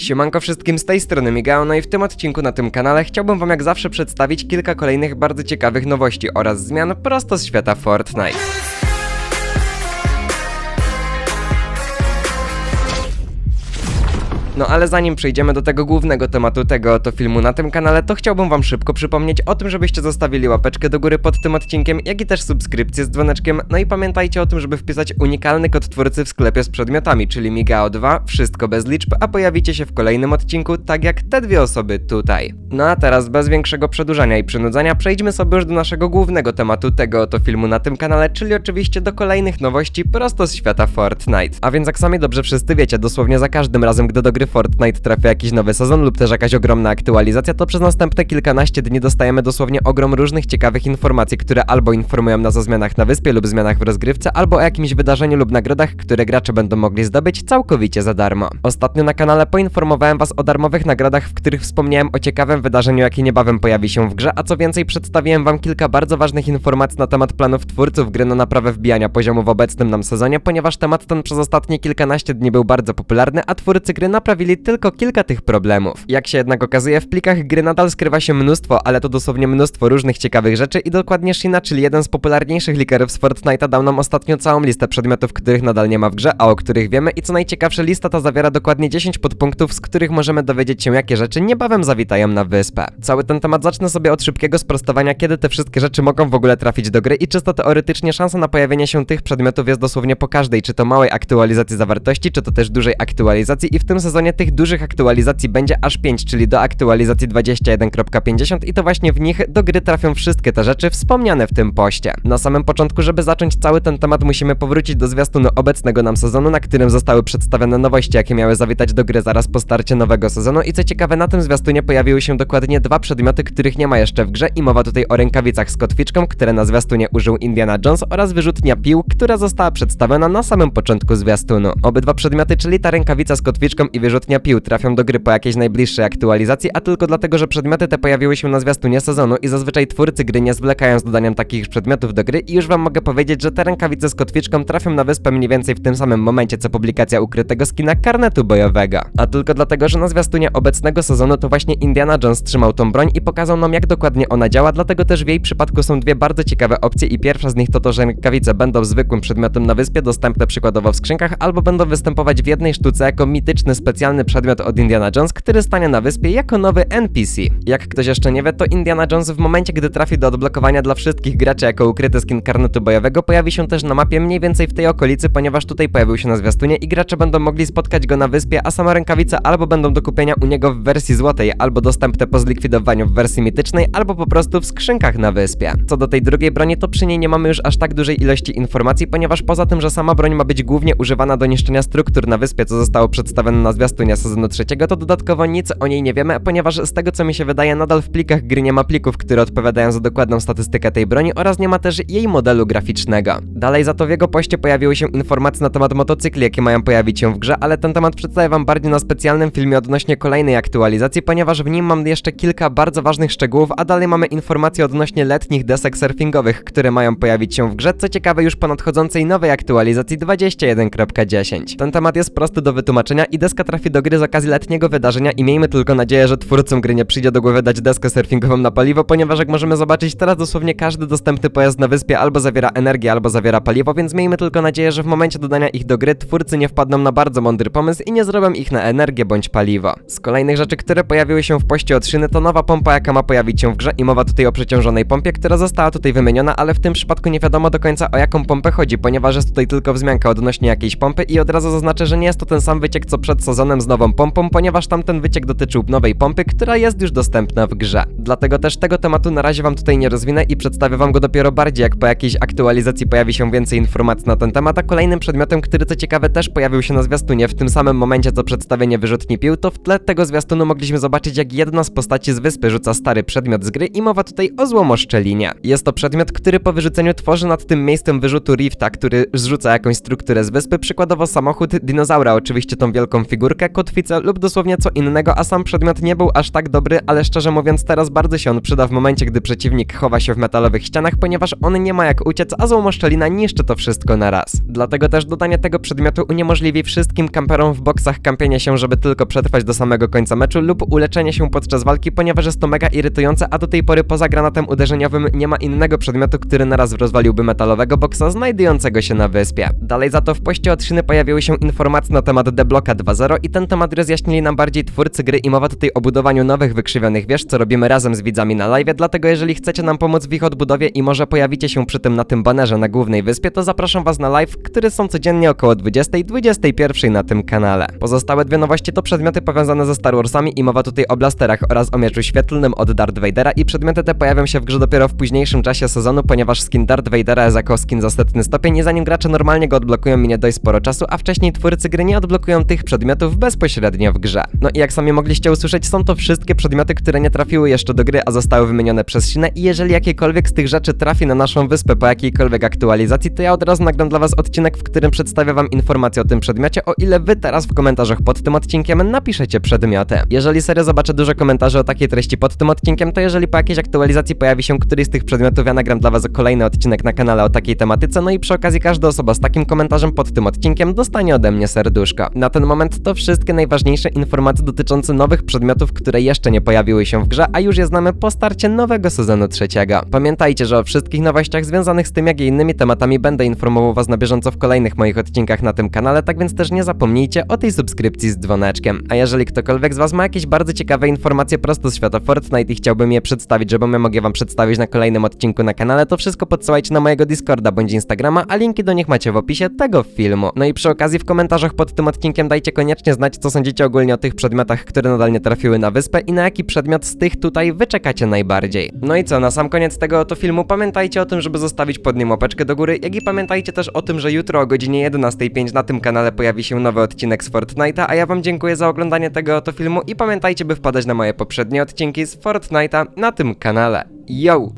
Siemanko wszystkim z tej strony Migao, no i w tym odcinku na tym kanale chciałbym wam jak zawsze przedstawić kilka kolejnych bardzo ciekawych nowości oraz zmian prosto z świata Fortnite. No ale zanim przejdziemy do tego głównego tematu tego oto filmu na tym kanale, to chciałbym wam szybko przypomnieć o tym, żebyście zostawili łapeczkę do góry pod tym odcinkiem, jak i też subskrypcję z dzwoneczkiem. No i pamiętajcie o tym, żeby wpisać unikalny kod twórcy w sklepie z przedmiotami, czyli Migao2, wszystko bez liczb, a pojawicie się w kolejnym odcinku, tak jak te dwie osoby tutaj. No a teraz bez większego przedłużania i przynudzania przejdźmy sobie już do naszego głównego tematu tego oto filmu na tym kanale, czyli oczywiście do kolejnych nowości prosto z świata Fortnite. A więc jak sami dobrze wszyscy wiecie, dosłownie za każdym razem, gdy do Fortnite trafia jakiś nowy sezon lub też jakaś ogromna aktualizacja, to przez następne kilkanaście dni dostajemy dosłownie ogrom różnych ciekawych informacji, które albo informują nas o zmianach na wyspie lub zmianach w rozgrywce, albo o jakimś wydarzeniu lub nagrodach, które gracze będą mogli zdobyć całkowicie za darmo. Ostatnio na kanale poinformowałem was o darmowych nagrodach, w których wspomniałem o ciekawym wydarzeniu, jakie niebawem pojawi się w grze, a co więcej przedstawiłem wam kilka bardzo ważnych informacji na temat planów twórców gry na naprawę wbijania poziomu w obecnym nam sezonie, ponieważ temat ten przez ostatnie kilkanaście dni był bardzo popularny, a twórcy gry naprawili tylko kilka tych problemów. Jak się jednak okazuje, w plikach gry nadal skrywa się mnóstwo, ale to dosłownie mnóstwo różnych ciekawych rzeczy i dokładnie Shina, czyli jeden z popularniejszych likerów z Fortnite'a dał nam ostatnio całą listę przedmiotów, których nadal nie ma w grze, a o których wiemy i co najciekawsze lista ta zawiera dokładnie 10 podpunktów, z których możemy dowiedzieć się jakie rzeczy niebawem zawitają na wyspę. Cały ten temat zacznę sobie od szybkiego sprostowania, kiedy te wszystkie rzeczy mogą w ogóle trafić do gry i czysto teoretycznie szansa na pojawienie się tych przedmiotów jest dosłownie po każdej, czy to małej aktualizacji zawartości, czy to też dużej aktualizacji i w tym sezonie tych dużych aktualizacji będzie aż 5, czyli do aktualizacji 21.50 i to właśnie w nich do gry trafią wszystkie te rzeczy wspomniane w tym poście. Na samym początku, żeby zacząć cały ten temat musimy powrócić do zwiastunu obecnego nam sezonu, na którym zostały przedstawione nowości, jakie miały zawitać do gry zaraz po starcie nowego sezonu i co ciekawe na tym zwiastunie pojawiły się dokładnie dwa przedmioty, których nie ma jeszcze w grze i mowa tutaj o rękawicach z kotwiczką, które na zwiastunie użył Indiana Jones oraz wyrzutnia pił, która została przedstawiona na samym początku zwiastunu. Obydwa przedmioty, czyli ta rękawica z kotwiczką i wyrzutnia pił trafią do gry po jakiejś najbliższej aktualizacji, a tylko dlatego, że przedmioty te pojawiły się na zwiastunie sezonu i zazwyczaj twórcy gry nie zwlekają z dodaniem takich przedmiotów do gry i już wam mogę powiedzieć, że te rękawice z kotwiczką trafią na wyspę mniej więcej w tym samym momencie, co publikacja ukrytego skina karnetu bojowego. A tylko dlatego, że na zwiastunie obecnego sezonu to właśnie Indiana Jones trzymał tą broń i pokazał nam jak dokładnie ona działa, dlatego też w jej przypadku są dwie bardzo ciekawe opcje i pierwsza z nich to to, że rękawice będą zwykłym przedmiotem na wyspie, dostępne przykładowo w skrzynkach, albo będą występować w jednej sztuce jako mityczny specjalny przedmiot od Indiana Jones, który stanie na wyspie jako nowy NPC. Jak ktoś jeszcze nie wie, to Indiana Jones w momencie, gdy trafi do odblokowania dla wszystkich graczy jako ukryty skin karnetu bojowego, pojawi się też na mapie mniej więcej w tej okolicy, ponieważ tutaj pojawił się na zwiastunie i gracze będą mogli spotkać go na wyspie, a sama rękawica albo będą do kupienia u niego w wersji złotej, albo dostępne po zlikwidowaniu w wersji mitycznej, albo po prostu w skrzynkach na wyspie. Co do tej drugiej broni, to przy niej nie mamy już aż tak dużej ilości informacji, ponieważ poza tym, że sama broń ma być głównie używana do niszczenia struktur na wyspie, co zostało przedstawione na zwiastunie sezonu trzeciego, to dodatkowo nic o niej nie wiemy, ponieważ z tego co mi się wydaje, nadal w plikach gry nie ma plików, które odpowiadają za dokładną statystykę tej broni oraz nie ma też jej modelu graficznego. Dalej za to w jego poście pojawiły się informacje na temat motocykli, jakie mają pojawić się w grze, ale ten temat przedstawię wam bardziej na specjalnym filmie odnośnie kolejnej aktualizacji, ponieważ w nim mam jeszcze kilka bardzo ważnych szczegółów, a dalej mamy informacje odnośnie letnich desek surfingowych, które mają pojawić się w grze, co ciekawe już po nadchodzącej nowej aktualizacji 21.10. Ten temat jest prosty do wytłumaczenia i deska trafi do gry z okazji letniego wydarzenia i miejmy tylko nadzieję, że twórcom gry nie przyjdzie do głowy dać deskę surfingową na paliwo, ponieważ jak możemy zobaczyć teraz dosłownie każdy dostępny pojazd na wyspie albo zawiera energię, albo zawiera paliwo, więc miejmy tylko nadzieję, że w momencie dodania ich do gry twórcy nie wpadną na bardzo mądry pomysł i nie zrobią ich na energię bądź paliwo. Z kolejnych rzeczy, które pojawiły się w poście od szyny, to nowa pompa, jaka ma pojawić się w grze i mowa tutaj o przeciążonej pompie, która została tutaj wymieniona, ale w tym przypadku nie wiadomo do końca o jaką pompę chodzi, ponieważ jest tutaj tylko wzmianka odnośnie jakiejś pompy i od razu zaznaczę, że nie jest to ten sam wyciek co przed sezonem z nową pompą, ponieważ tamten wyciek dotyczył nowej pompy, która jest już dostępna w grze. Dlatego też tego tematu na razie wam tutaj nie rozwinę i przedstawię wam go dopiero bardziej, jak po jakiejś aktualizacji pojawi się więcej informacji na ten temat, a kolejnym przedmiotem, który co ciekawe też pojawił się na zwiastunie w tym samym momencie co przedstawienie wyrzutni pił, to w tle tego zwiastunu mogliśmy zobaczyć jak jedna z postaci z wyspy rzuca stary przedmiot z gry i mowa tutaj o złomoszczelinie. Jest to przedmiot, który po wyrzuceniu tworzy nad tym miejscem wyrzutu rifta, który zrzuca jakąś strukturę z wyspy, przykładowo samochód dinozaura, oczywiście tą wielką figurką, laurkę, kotwicę lub dosłownie co innego, a sam przedmiot nie był aż tak dobry, ale szczerze mówiąc teraz bardzo się on przyda w momencie, gdy przeciwnik chowa się w metalowych ścianach, ponieważ on nie ma jak uciec, a złoma szczelina niszczy to wszystko na raz. Dlatego też dodanie tego przedmiotu uniemożliwi wszystkim kamperom w boksach kampienie się, żeby tylko przetrwać do samego końca meczu lub uleczenie się podczas walki, ponieważ jest to mega irytujące, a do tej pory poza granatem uderzeniowym nie ma innego przedmiotu, który naraz rozwaliłby metalowego boksa znajdującego się na wyspie. Dalej za to w poście od Szyny pojawiły się informacje na temat Deblocka 2.0 i ten temat rozjaśnili nam bardziej twórcy gry i mowa tutaj o budowaniu nowych wykrzywionych wież, co robimy razem z widzami na live, dlatego jeżeli chcecie nam pomóc w ich odbudowie i może pojawicie się przy tym na tym banerze na głównej wyspie, to zapraszam was na live, które są codziennie około 20-21 na tym kanale. Pozostałe dwie nowości to przedmioty powiązane ze Star Warsami i mowa tutaj o blasterach oraz o mieczu świetlnym od Darth Vadera i przedmioty te pojawią się w grze dopiero w późniejszym czasie sezonu, ponieważ skin Darth Vadera jest jako skin za setny stopień i zanim gracze normalnie go odblokują minie dość sporo czasu, a wcześniej twórcy gry nie odblokują tych przedmiotów bezpośrednio w grze. No i jak sami mogliście usłyszeć, są to wszystkie przedmioty, które nie trafiły jeszcze do gry, a zostały wymienione przez Sinę i jeżeli jakiekolwiek z tych rzeczy trafi na naszą wyspę po jakiejkolwiek aktualizacji, to ja od razu nagram dla was odcinek, w którym przedstawię wam informacje o tym przedmiocie, o ile wy teraz w komentarzach pod tym odcinkiem napiszecie przedmioty. Jeżeli serio zobaczę dużo komentarzy o takiej treści pod tym odcinkiem, to jeżeli po jakiejś aktualizacji pojawi się któryś z tych przedmiotów, ja nagram dla was kolejny odcinek na kanale o takiej tematyce, no i przy okazji każda osoba z takim komentarzem pod tym odcinkiem dostanie ode mnie serduszko. Na ten moment to wszystkie najważniejsze informacje dotyczące nowych przedmiotów, które jeszcze nie pojawiły się w grze, a już je znamy po starcie nowego sezonu trzeciego. Pamiętajcie, że o wszystkich nowościach związanych z tym, jak i innymi tematami będę informował was na bieżąco w kolejnych moich odcinkach na tym kanale, tak więc też nie zapomnijcie o tej subskrypcji z dzwoneczkiem. A jeżeli ktokolwiek z was ma jakieś bardzo ciekawe informacje prosto z świata Fortnite i chciałbym je przedstawić, żebym ja mogę wam przedstawić na kolejnym odcinku na kanale, to wszystko podsyłajcie na mojego Discorda bądź Instagrama, a linki do nich macie w opisie tego filmu. No i przy okazji w komentarzach pod tym odcinkiem dajcie koniecznie znać, co sądzicie ogólnie o tych przedmiotach, które nadal nie trafiły na wyspę i na jaki przedmiot z tych tutaj wyczekacie najbardziej. No i co, na sam koniec tego oto filmu pamiętajcie o tym, żeby zostawić pod nim łapeczkę do góry, jak i pamiętajcie też o tym, że jutro o godzinie 11.05 na tym kanale pojawi się nowy odcinek z Fortnite'a, a ja wam dziękuję za oglądanie tego oto filmu i pamiętajcie, by wpadać na moje poprzednie odcinki z Fortnite'a na tym kanale. Yo!